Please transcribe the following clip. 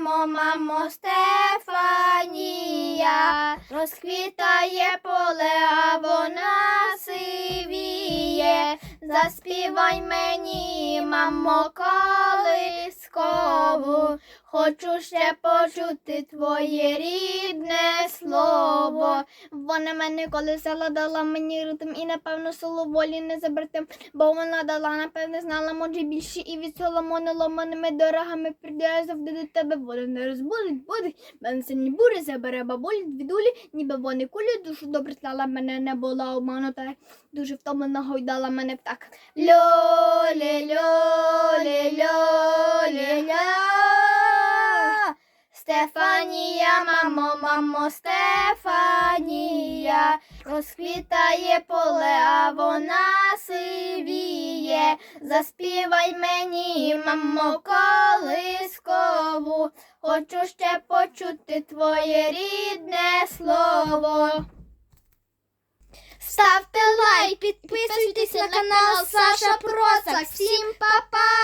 мамо, мамо, Стефанія, розквітає поле, а вона сивіє. Заспівай мені, мамо, колискову, хочу ще почути твоє рідне слово. Вона мене колесала, дала мені ритм і, напевно, силу волі не забрати, бо вона дала, напевно, знала, може більше і від соломони ломаними дорогами прийде завжди до тебе, вода не розбудить, будить, мене сильні бурі забере бабулі, двідулі, ніби вони кулі, душу добре тлала, мене не була обманута, дуже втомлена гойдала мене так. Льолі, льолі, Стефанія, мамо, мамо, Стефанія, розквітає поле, а вона сивіє. Заспівай мені, мамо, колискову, хочу ще почути твоє рідне слово. Ставте лайк, підписуйтесь на канал Саша Просак. Всім па-па!